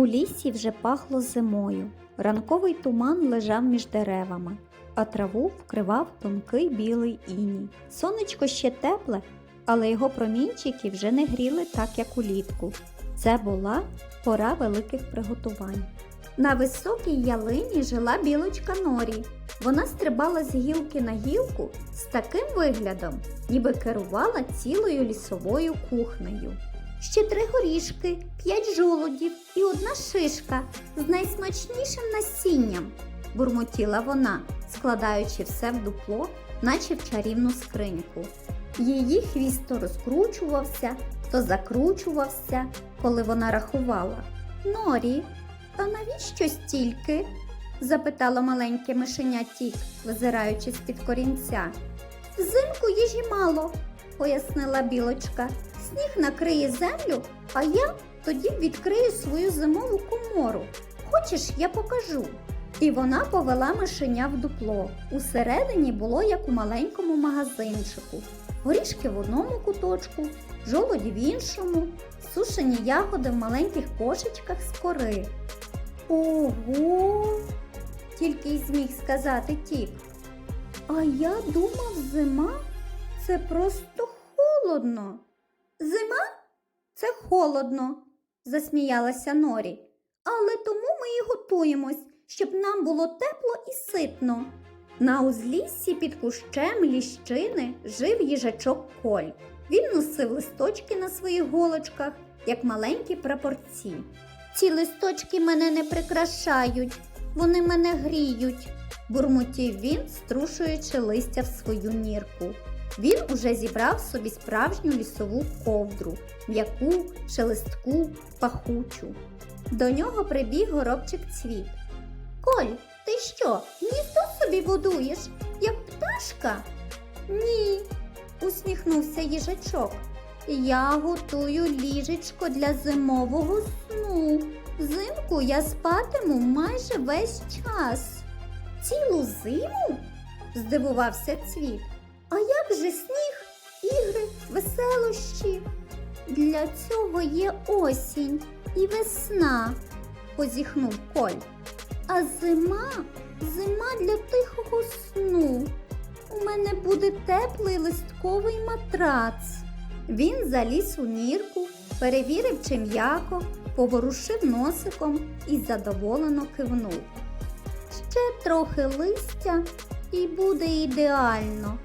У лісі вже пахло зимою. Ранковий туман лежав між деревами, а траву вкривав тонкий білий іній. Сонечко ще тепле, але його промінчики вже не гріли так, як улітку. Це була пора великих приготувань. На високій ялині жила білочка Норі. Вона стрибала з гілки на гілку з таким виглядом, ніби керувала цілою лісовою кухнею. Ще три горішки, п'ять жолудів і одна шишка з найсмачнішим насінням, бурмотіла вона, складаючи все в дупло, наче в чарівну скриньку. Її хвіст то розкручувався, то закручувався, коли вона рахувала. Норі, а навіщо стільки? запитала маленьке мишеня Тік, визираючи з-під корінця. Взимку їжі мало, пояснила білочка. Сніг накриє землю, а я тоді відкрию свою зимову комору. Хочеш, я покажу. І вона повела мишеня в дупло. Усередині було як у маленькому магазинчику. Горішки в одному куточку, жолоді в іншому, сушені ягоди в маленьких кошечках з кори. Ого! тільки й зміг сказати тік. А я думав, зима це просто холодно. Зима це холодно, засміялася Норі. Але тому ми і готуємось, щоб нам було тепло і ситно. На узліссі під кущем ліщини жив їжачок Коль. Він носив листочки на своїх голочках, як маленькі прапорці. Ці листочки мене не прикрашають, вони мене гріють, бурмотів він, струшуючи листя в свою нірку. Він уже зібрав собі справжню лісову ковдру, м'яку, шелестку, пахучу. До нього прибіг горобчик цвіт. Коль, ти що, гніздо собі будуєш, як пташка? Ні, усміхнувся їжачок. Я готую ліжечко для зимового сну. Взимку я спатиму майже весь час. Цілу зиму? здивувався цвіт. А сніг, ігри, веселощі? Для цього є осінь і весна, позіхнув Коль. А зима, зима для тихого сну. У мене буде теплий листковий матрац. Він заліз у нірку, перевірив, чи м'яко, поворушив носиком і задоволено кивнув. Ще трохи листя і буде ідеально,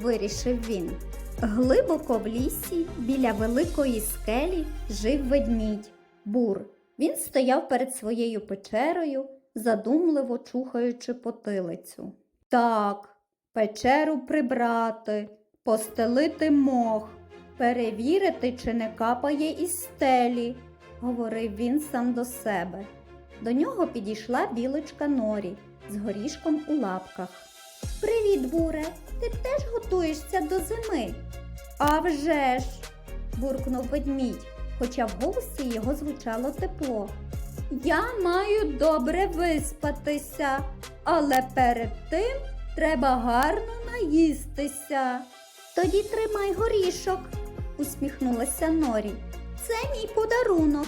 вирішив він. Глибоко в лісі, біля великої скелі, жив ведмідь бур. Він стояв перед своєю печерою, задумливо чухаючи потилицю. Так, печеру прибрати, постелити мох, перевірити, чи не капає із стелі, говорив він сам до себе. До нього підійшла білочка Норі з горішком у лапках. Привіт, буре! Ти теж готуєшся до зими? «А вже ж!» – буркнув ведмідь, хоча в голосі його звучало тепло. Я маю добре виспатися, але перед тим треба гарно наїстися. Тоді тримай горішок, усміхнулася Норі. Це мій подарунок.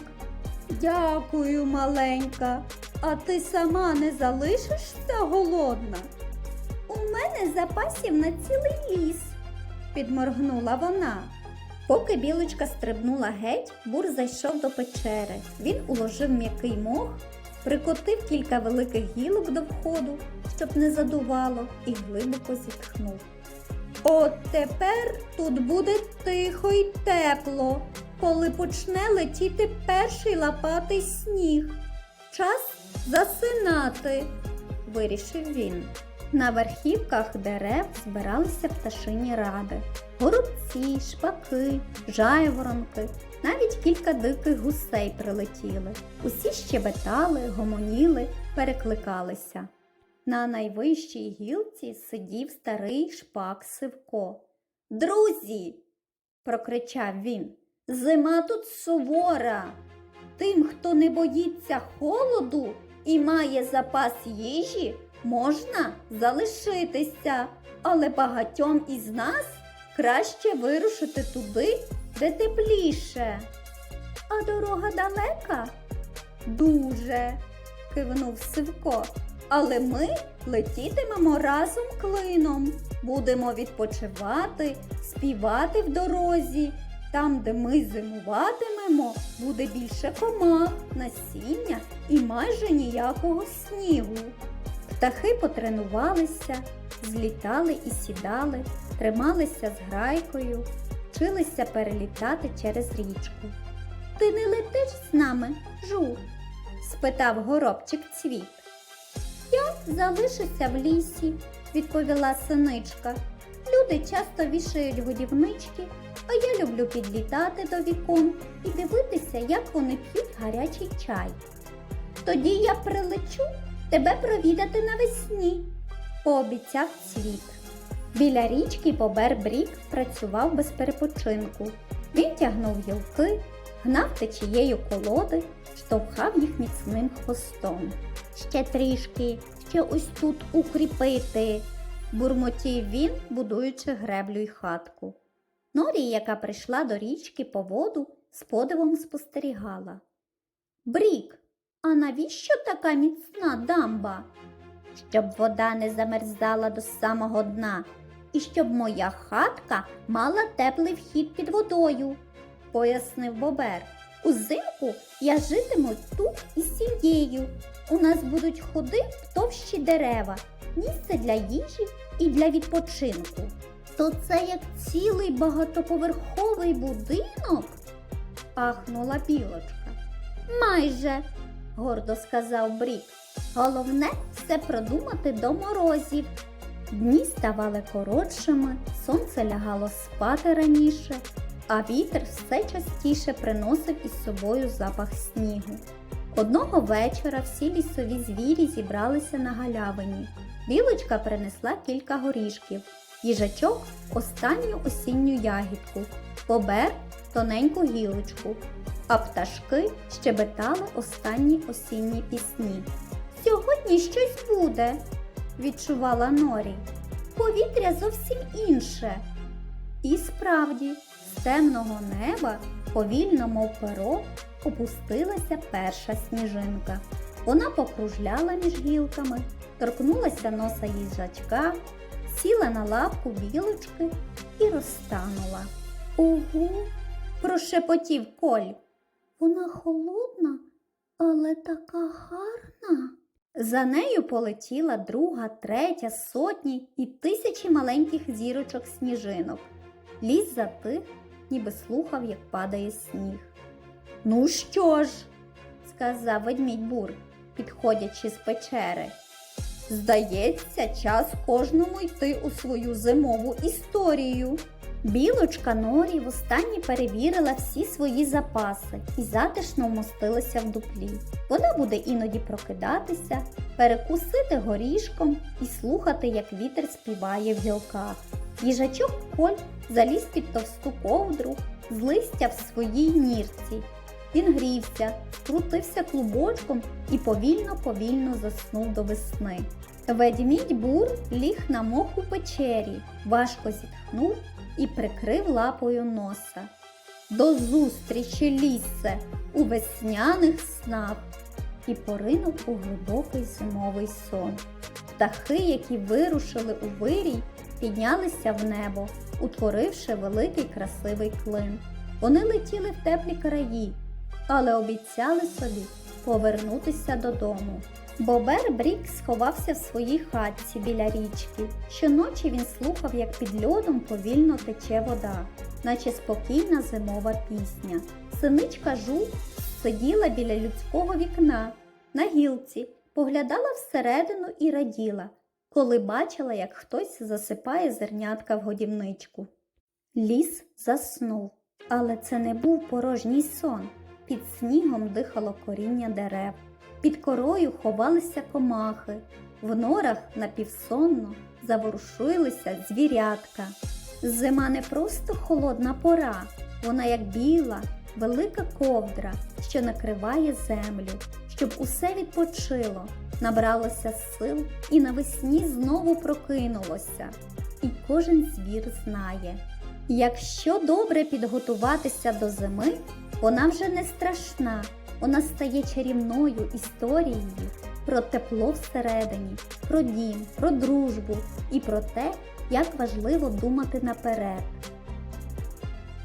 Дякую, маленька. А ти сама не залишишся голодна? У мене запасів на цілий ліс, підморгнула вона. Поки білочка стрибнула геть, бур зайшов до печери. Він уложив м'який мох, прикотив кілька великих гілок до входу, щоб не задувало, і глибоко зітхнув. От тепер тут буде тихо й тепло, коли почне летіти перший лапатий сніг. Час засинати, вирішив він. На верхівках дерев збиралися пташині ради. Горобці, шпаки, жайворонки, навіть кілька диких гусей прилетіли. Усі щебетали, гомоніли, перекликалися. На найвищій гілці сидів старий шпак Сивко. Друзі, прокричав він, зима тут сувора. Тим, хто не боїться холоду і має запас їжі, можна залишитися, але багатьом із нас краще вирушити туди, де тепліше. А дорога далека? Дуже, кивнув Сивко. Але ми летітимемо разом клином. Будемо відпочивати, співати в дорозі. Там, де ми зимуватимемо, буде більше комах, насіння і майже ніякого снігу. Птахи потренувалися, злітали і сідали, трималися з грайкою, вчилися перелітати через річку. Ти не летиш з нами, жур? спитав горобчик цвіт. Я залишуся в лісі, відповіла синичка. Люди часто вішають годівнички, а я люблю підлітати до вікон і дивитися, як вони п'ють гарячий чай. Тоді я прилечу тебе провідати навесні, пообіцяв цвіт. Біля річки Бобер Брік працював без перепочинку. Він тягнув гілки, гнав течією колоди, штовхав їх міцним хвостом. Ще трішки, ще ось тут укріпити, бурмотів він, будуючи греблю й хатку. Норі, яка прийшла до річки по воду, з подивом спостерігала. Брік, а навіщо така міцна дамба? Щоб вода не замерзала до самого дна, і щоб моя хатка мала теплий вхід під водою, пояснив Бобер. Узимку я житиму тут із сім'єю. У нас будуть ходи в товщі дерева, місце для їжі і для відпочинку. То це як цілий багатоповерховий будинок? ахнула білочка. Майже, гордо сказав Брік. Головне все продумати до морозів. Дні ставали коротшими, сонце лягало спати раніше, а вітер все частіше приносив із собою запах снігу. Одного вечора всі лісові звірі зібралися на галявині. Білочка принесла кілька горішків, їжачок останню осінню ягідку, бобер тоненьку гілочку, а пташки щебетали останні осінні пісні. Сьогодні щось буде, відчувала Норі. Повітря зовсім інше. І справді, з темного неба, повільно, мов перо, опустилася перша сніжинка. Вона покружляла між гілками, торкнулася носа їжачка, сіла на лапку білочки і розтанула. Ого, прошепотів Коль. Вона холодна, але така гарна. За нею полетіла друга, третя, сотні і тисячі маленьких зірочок сніжинок. Ліс затих, ніби слухав, як падає сніг. Ну що ж, сказав ведмідь Бур, підходячи з печери. Здається, час кожному йти у свою зимову історію. Білочка Норі востаннє перевірила всі свої запаси і затишно вмостилася в дуплі. Вона буде іноді прокидатися, перекусити горішком і слухати, як вітер співає в гілках. Їжачок Коль заліз під товсту ковдру, з листя в своїй нірці. Він грівся, скрутився клубочком і повільно-повільно заснув до весни. Ведмідь бур ліг на мох у печері, важко зітхнув і прикрив лапою носа. До зустрічі лісе у весняних снах і поринув у глибокий зимовий сон. Птахи, які вирушили у вирій, піднялися в небо, утворивши великий красивий клин. Вони летіли в теплі краї, але обіцяли собі повернутися додому. Бобер Брік сховався в своїй хатці біля річки. Щоночі він слухав, як під льодом повільно тече вода, наче спокійна зимова пісня. Синичка Жу сиділа біля людського вікна на гілці, поглядала всередину і раділа, коли бачила, як хтось засипає зернятка в годівничку. Ліс заснув, але це не був порожній сон. Під снігом дихало коріння дерев. Під корою ховалися комахи, в норах напівсонно заворушилися звірятка. Зима не просто холодна пора, вона як біла, велика ковдра, що накриває землю, щоб усе відпочило, набралося сил і навесні знову прокинулося. І кожен звір знає. Якщо добре підготуватися до зими, вона вже не страшна. Вона стає чарівною історією про тепло всередині, про дім, про дружбу і про те, як важливо думати наперед.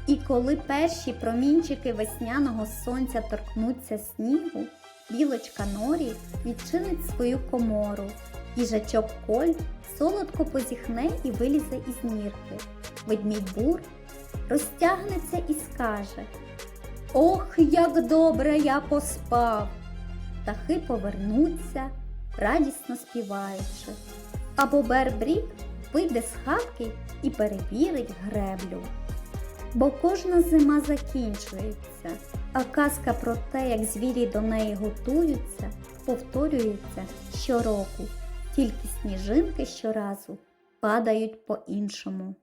І коли перші промінчики весняного сонця торкнуться снігу, білочка Норі відчинить свою комору, їжачок Коль солодко позіхне і вилізе із нірки. Ведмідь Бур розтягнеться і скаже Ох, як добре я поспав! Птахи повернуться, радісно співаючи. А бобер Брік вийде з хатки і перевірить греблю. Бо кожна зима закінчується, а казка про те, як звірі до неї готуються, повторюється щороку, тільки сніжинки щоразу падають по-іншому.